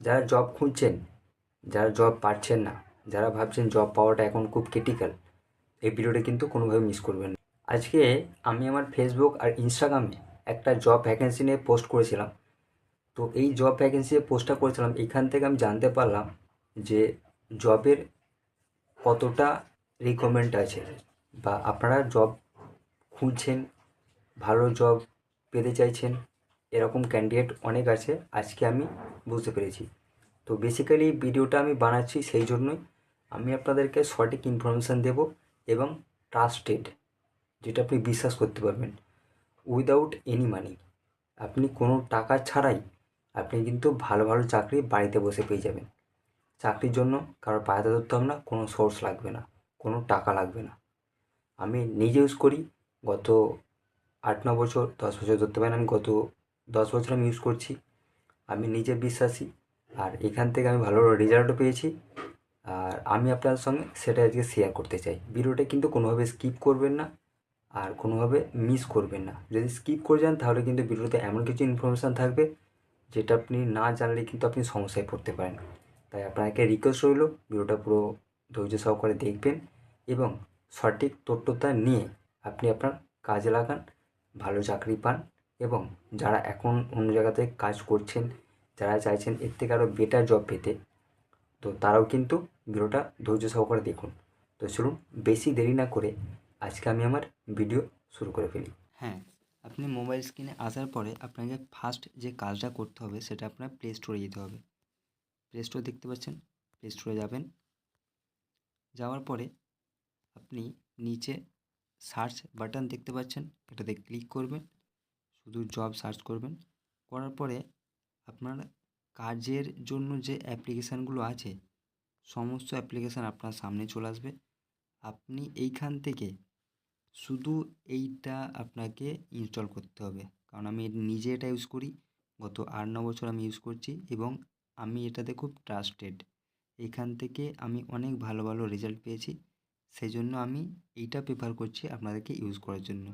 যারা জব খুঁজছেন, যারা জব পাচ্ছেন না, যারা ভাবছেন জব পাওয়াটা এখন খুব ক্রিটিক্যাল এই ভিডিওটা কিন্তু কোনোভাবে মিস করবেন আজকে আমি আমার ফেসবুক আর ইনস্টাগ্রামে একটা জব ভ্যাকেন্সি নিয়ে পোস্ট করেছিলাম। তো এই জব ভ্যাকেন্সি পোস্টটা করেছিলাম, এখান থেকে আমি জানতে পারলাম যে জবের কতটা রিকমেন্ড আছে বা আপনারা জব খুঁজছেন, ভালো জব পেতে চাইছেন এরকম ক্যান্ডিডেট অনেক আছে, আজকে আমি বুঝতে পেরেছি। তো বেসিক্যালি ভিডিওটা আমি বানাচ্ছি সেই জন্যই আমি আপনাদেরকে সঠিক ইনফরমেশান দেব এবং ট্রাস্টেড যেটা আপনি বিশ্বাস করতে পারবেন। উইদাউট এনি মানি আপনি কোনো টাকা ছাড়াই আপনি কিন্তু ভালো ভালো চাকরি বাড়িতে বসে পেয়ে যাবেন। চাকরির জন্য কারোর পায়ে ধরতে হবে না, কোনো সোর্স লাগবে না, কোনো টাকা লাগবে না। আমি নিজে ইউজ করি, গত আট, ন বছর, দশ বছর ধরতে পারেন আমি গত দশ বছর আমি ইউজ করছি। আমি নিজে বিশ্বাসী। আর এখান থেকে আমি ভালো রেজাল্টও পেয়েছি। আর আমি আপনাদের সঙ্গে সেটা আজকে শেয়ার করতে চাই। ভিডিওটা কিন্তু কোনোভাবে স্কিপ করবেন না। আর কোনোভাবে মিস করবেন না। যদি স্কিপ করে যান, তাহলে কিন্তু ভিডিওতে এমন কিছু ইনফরমেশান থাকবে, যেটা আপনি না জানলে কিন্তু আপনি সমস্যায় পড়তে পারেন। তাই আপনাকে রিকোয়েস্ট রইল, ভিডিওটা পুরো ধৈর্য সহকারে দেখবেন এবং সঠিক তথ্যতা নিয়ে আপনি আপনার কাজে লাগান, ভালো চাকরি পান। এবং যারা এখন অন্য জায়গাতে কাজ করছেন যারা চাইছেন এর থেকে আরও বেটার জব পেতে। তো তারাও কিন্তু ভিডিওটা ধৈর্য সহকারে দেখুন। তো চলুন বেশি দেরি না করে আজকে আমি আমার ভিডিও শুরু করে ফেলি। হ্যাঁ আপনি মোবাইল স্ক্রিনে আসার পরে আপনাকে ফার্স্ট যে কাজটা করতে হবে সেটা আপনার প্লে স্টোরে যেতে হবে। প্লে স্টোর দেখতে পাচ্ছেন? প্লে স্টোরে যাবেন। যাওয়ার পরে আপনি নিচে সার্চ বাটন দেখতে পাচ্ছেন। এটাতে ক্লিক করবেন। শুধু জব সার্চ করবেন। করার পরে আপনার কাজের জন্য যে অ্যাপ্লিকেশানগুলো আছে, সমস্ত অ্যাপ্লিকেশান আপনার সামনে চলে আসবে। আপনি এইখান থেকে শুধু এইটা আপনাকে ইনস্টল করতে হবে। কারণ আমি নিজে এটা ইউজ করি, গত আট ন বছর আমি ইউজ করছি এবং আমি এটাতে খুব ট্রাস্টেড এখান থেকে আমি অনেক ভালো ভালো রেজাল্ট পেয়েছি। সেই জন্য আমি এইটা প্রেফার করছি আপনাদেরকে ইউজ করার জন্য।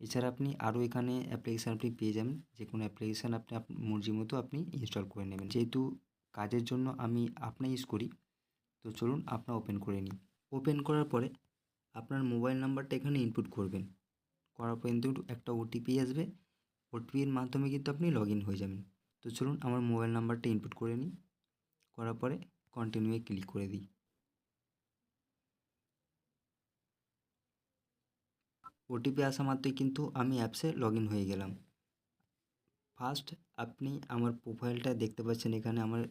এছাড়া আপনি আরও এখানে অ্যাপ্লিকেশান আপনি পেয়ে যাবেন। যে কোনো অ্যাপ্লিকেশান আপনি মর্জি মতো আপনি ইনস্টল করে নেবেন। যেহেতু কাজের জন্য আমি আপনা ইউজ করি, তো চলুন আপনার ওপেন করে নিই। ওপেন করার পরে আপনার মোবাইল নাম্বারটা এখানে ইনপুট করবেন। করার পর কিন্তু একটা ওটিপি আসবে। ওটিপির মাধ্যমে কিন্তু আপনি লগ হয়ে যাবেন। তো চলুন আমার মোবাইল নাম্বারটা ইনপুট করে নিই। করার পরে কন্টিনিউয়ে ক্লিক করে দিই। ওটিপি আসা মাত্রই কিন্তু আমি অ্যাপসে লগ হয়ে গেলাম। ফার্স্ট আপনি আমার প্রোফাইলটা দেখতে পাচ্ছেন, এখানে আমার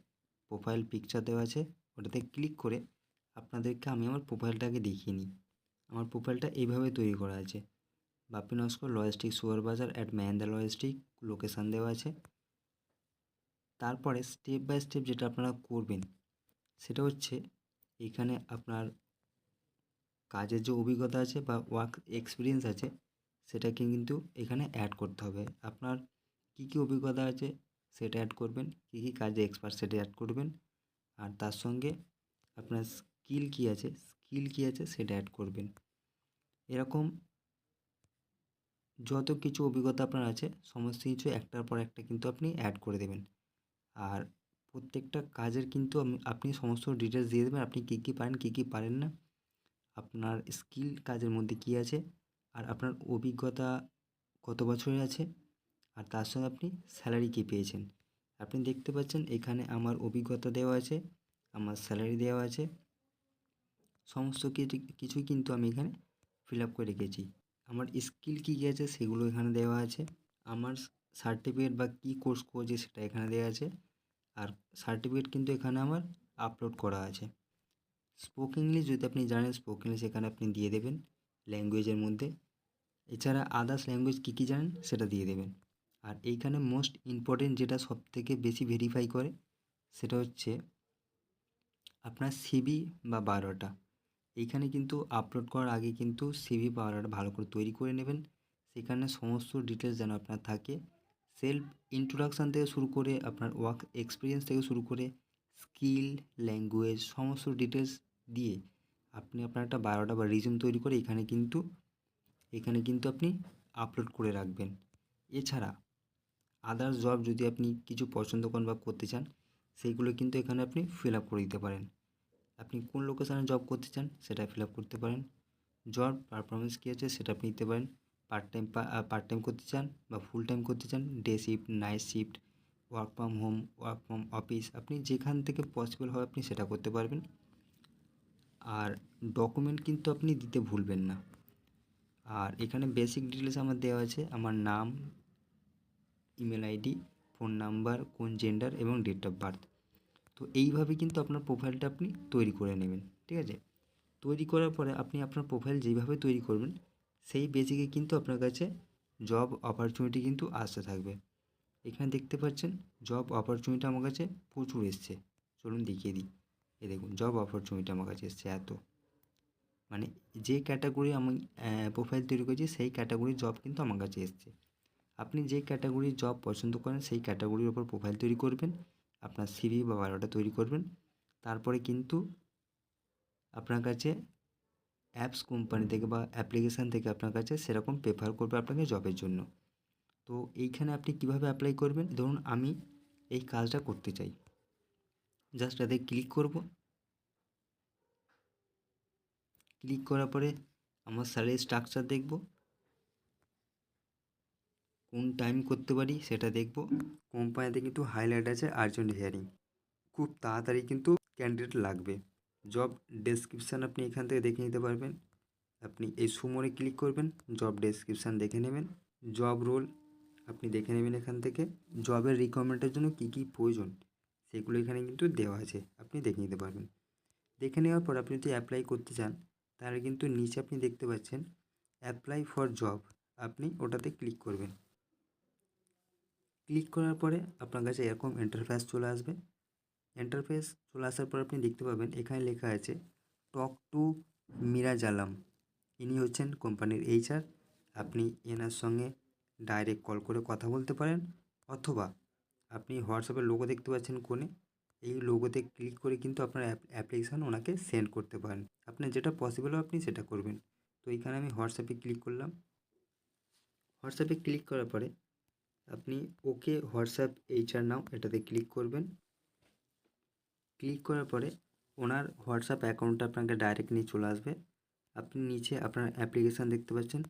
প্রোফাইল পিকচার দেওয়া আছে। ওটাতে ক্লিক করে আপনাদেরকে আমি আমার প্রোফাইলটাকে দেখিয়ে নিই। আমার প্রোফাইলটা এইভাবে তৈরি করা আছে। Bapi Naskar logistic super Bazar at Mahendra logistic location দেওয়া আছে। তারপরে স্টেপ বাই স্টেপ যেটা আপনারা করবেন, সেটা হচ্ছে এখানে আপনার কাজের যে অভিজ্ঞতা আছে বা ওয়ার্ক এক্সপিরিয়েন্স আছে, সেটাকে কিন্তু এখানে অ্যাড করতে হবে। আপনার কী কী অভিজ্ঞতা আছে, সেটা অ্যাড করবেন, কী কী কাজে এক্সপার্ট সেটা অ্যাড করবেন, আর তার সঙ্গে আপনার স্কিল কী আছে স্কিল কী আছে সেটা অ্যাড করবেন। এরকম যত কিছু অভিজ্ঞতা আপনার আছে, সমস্ত কিছু একটার পর একটা কিন্তু আপনি অ্যাড করে দেবেন। আর প্রত্যেকটা কাজের কিন্তু আপনি সমস্ত ডিটেলস দিয়ে দেবেন, আপনি কী কী পারেন, কী কী পারেন না। আপনার স্কিল কাজের মধ্যে কী আছে? আর আপনার অভিজ্ঞতা কত বছরের আছে? আর তার সঙ্গে আপনি স্যালারি কী পেয়েছেন? আপনি দেখতে পাচ্ছেন এখানে আমার অভিজ্ঞতা দেওয়া আছে, আমার স্যালারি দেওয়া আছে। সমস্ত কিছু কিছুই কিন্তু আমি এখানে ফিল আপ করে রেখেছি। আমার স্কিল কী কী আছে সেগুলো এখানে দেওয়া আছে। আমার সার্টিফিকেট বা কী কোর্স করেছি সেটা এখানে দেওয়া আছে। আর সার্টিফিকেট কিন্তু এখানে আমার আপলোড করা আছে। স্পোক ইংলিশ যদি আপনি জানেন স্পোক ইংলিশ এখানে আপনি দিয়ে দেবেন ল্যাঙ্গুয়েজের মধ্যে। এছাড়া আদার্স ল্যাঙ্গুয়েজ কী কী জানেন? সেটা দিয়ে দেবেন। আর এইখানে মোস্ট ইম্পর্টেন্ট যেটা সব থেকে বেশি ভেরিফাই করে, সেটা হচ্ছে আপনার সিবি বা বারোটা। এইখানে কিন্তু আপলোড করার আগে কিন্তু সিভি বারোটা ভালো করে তৈরি করে নেবেন। সেখানে সমস্ত ডিটেলস যেন আপনার থাকে। সেলফ ইন্ট্রোডাকশান থেকে শুরু করে আপনার ওয়ার্ক এক্সপিরিয়েন্স থেকে শুরু করে স্কিল, ল্যাঙ্গুয়েজ, সমস্ত ডিটেলস দিয়ে আপনি আপনার একটা বায়োডাটা বা রিজুম তৈরি করে এখানে কিন্তু এখানে কিন্তু আপনি আপলোড করে রাখবেন। এছাড়া আদার্স জব যদি আপনি কিছু পছন্দ করেন বা করতে চান সেইগুলো কিন্তু এখানে আপনি ফিল আপ করে দিতে পারেন। আপনি কোন লোকেশানে জব করতে চান, সেটা ফিল আপ করতে পারেন। জব পারফরমেন্স কী আছে, সেটা আপনি দিতে পারেন। পার্ট টাইম পার্ট টাইম করতে চান বা ফুল টাইম করতে চান day shift night shift work from home work from office আপনি যেখান থেকে পসিবল হয় আপনি সেটা করতে পারবেন। আর ডকুমেন্ট কিন্তু আপনি দিতে ভুলবেন না। আর এখানে বেসিক ডিটেলস আমার দেওয়া আছে, আমার নাম ইমেল আইডি ফোন নাম্বার কোন জেন্ডার এবং ডেট অফ বার্থ তো এইভাবে কিন্তু আপনার প্রোফাইলটা আপনি তৈরি করে নেবেন, ঠিক আছে? তৈরি করার পরে আপনি আপনার প্রোফাইল যেইভাবে তৈরি করবেন, সেই বেসিকে কিন্তু আপনার কাছে জব অপরচুনিটি কিন্তু আসতে থাকবে। এখানে দেখতে পাচ্ছেন জব অপরচুনিটি আমার কাছে প্রচুর এসছে। চলুন দেখিয়ে দিই। এই দেখুন জব অপরচুনিটি আমার কাছে এসছে এত। মানে যে ক্যাটাগরি আমি প্রোফাইল তৈরি করেছি, সেই ক্যাটাগরির জব কিন্তু আমার কাছে এসছে। আপনি যে ক্যাটাগরির জব পছন্দ করেন, সেই ক্যাটাগরির ওপর প্রোফাইল তৈরি করবেন, আপনার সিভি বা বায়োডাটা তৈরি করবেন। তারপরে কিন্তু আপনার কাছে অ্যাপস কোম্পানি থেকে বা অ্যাপ্লিকেশান থেকে আপনার কাছে সেরকম প্রেফার করবে আপনাকে জবের জন্য। তো এইখানে আপনি কীভাবে অ্যাপ্লাই করবেন? ধরুন আমি এই কাজটা করতে চাই। জাস্ট এতে ক্লিক করব। ক্লিক করার পরে আমার স্যালারি স্ট্রাকচার দেখব। কোন টাইম করতে পারি সেটা দেখব। কোম্পানিতে কিন্তু হাইলাইট আছে আর্জেন্ট হিয়ারিং খুব তাড়াতাড়ি কিন্তু ক্যান্ডিডেট লাগবে। জব ডেসক্রিপশান আপনি এখান থেকে দেখে নিতে পারবেন। আপনি এই সুমোরে ক্লিক করবেন জব ডেসক্রিপশান দেখে নেবেন। জব রোল আপনি দেখে নেবেন এখান থেকে জবের রিকোয়ারমেন্টের জন্য কী কী প্রয়োজন, সেগুলো এখানে কিন্তু দেওয়া আছে, আপনি দেখে নিতে পারবেন। দেখে নেওয়ার পর আপনি যদি অ্যাপ্লাই করতে চান, তাহলে কিন্তু নিচে আপনি দেখতে পাচ্ছেন অ্যাপ্লাই ফর জব আপনি ওটাতে ক্লিক করবেন। ক্লিক করার পরে আপনার কাছে এরকম ইন্টারফেস চলে আসবে। ইন্টারফেস চলে আসার পর আপনি দেখতে পাবেন, এখানে লেখা আছে টক টু মিরাজ আলম ইনি হচ্ছেন কোম্পানির এইচআর আপনি এনার সঙ্গে ডাইরেক্ট কল করে কথা বলতে পারেন অথবা আপনি হোয়াটসঅ্যাপের লোগো দেখতে পাচ্ছেন কোণে, এই লোগোতে ক্লিক করে কিন্তু আপনার অ্যাপ্লিকেশান ওনাকে সেন্ড করতে পারেন। আপনার যেটা পসিবল আপনি সেটা করবেন। তো এইখানে আমি হোয়াটসঅ্যাপে ক্লিক করলাম। হোয়াটসঅ্যাপে ক্লিক করার পরে আপনি ওকে হোয়াটসঅ্যাপ এইচআর নাও এটাতে ক্লিক করবেন। ক্লিক করার পরে ওনার হোয়াটসঅ্যাপ অ্যাকাউন্টটা আপনাকে ডাইরেক্ট নিয়ে চলে আসবে। আপনি নিচে আপনার অ্যাপ্লিকেশান দেখতে পাচ্ছেন।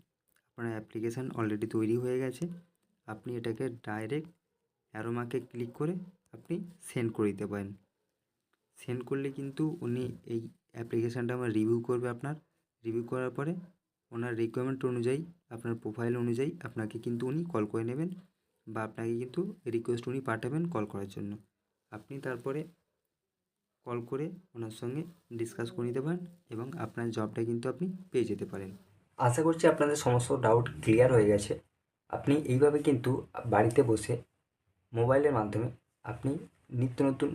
আপনার অ্যাপ্লিকেশান অলরেডি তৈরি হয়ে গেছে। আপনি এটাকে ডাইরেক্ট অ্যারোমাকে ক্লিক করে আপনি সেন্ড করে দিতে পারেন। সেন্ড করলে কিন্তু উনি এই অ্যাপ্লিকেশানটা আমার রিভিউ করবে আপনার। রিভিউ করার পরে ওনার রিকোয়ারমেন্ট অনুযায়ী, আপনার প্রোফাইল অনুযায়ী আপনাকে কিন্তু উনি কল করে নেবেন বা আপনাকে কিন্তু রিকোয়েস্ট উনি পাঠাবেন কল করার জন্য। আপনি তারপরে কল করে ওনার সঙ্গে ডিসকাস করে নিতে পারেন এবং আপনার জবটা কিন্তু আপনি পেয়ে যেতে পারেন। আশা করছি আপনাদের সমস্ত ডাউট ক্লিয়ার হয়ে গেছে। আপনি এইভাবে কিন্তু বাড়িতে বসে মোবাইলের মাধ্যমে আপনি নিত্য নতুন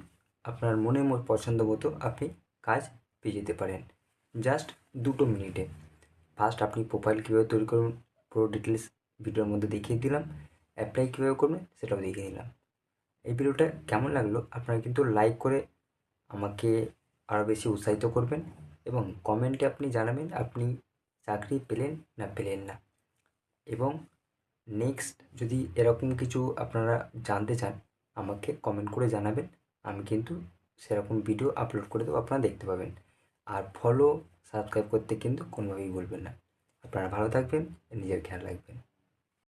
আপনার মতো পছন্দ মতো আপনি কাজ পেয়ে যেতে পারেন। জাস্ট দুটো মিনিটে। ফার্স্ট আপনি প্রোফাইল কীভাবে তৈরি করবেন পুরো ডিটেলস ভিডিওর মধ্যে দেখিয়ে দিলাম অ্যাপ্লাই কীভাবে করবেন সেটাও দেখিয়ে দিলাম। এই ভিডিওটা কেমন লাগল আপনারা কিন্তু লাইক করে আমাকে আরও বেশি উৎসাহিত করবেন এবং কমেন্টে আপনি জানাবেন আপনি চাকরি পেলেন না পেলেন না। এবং নেক্সট যদি এরকম কিছু আপনারা জানতে চান, আমাকে কমেন্ট করে জানাবেন। আমি কিন্তু সেরকম ভিডিও আপলোড করে দেবো, আপনারা দেখতে পাবেন। আর ফলো সাবস্ক্রাইব করতে কিন্তু কোনোভাবেই বলবেন না। আপনারা ভালো থাকবেন, নিজের খেয়াল রাখবেন।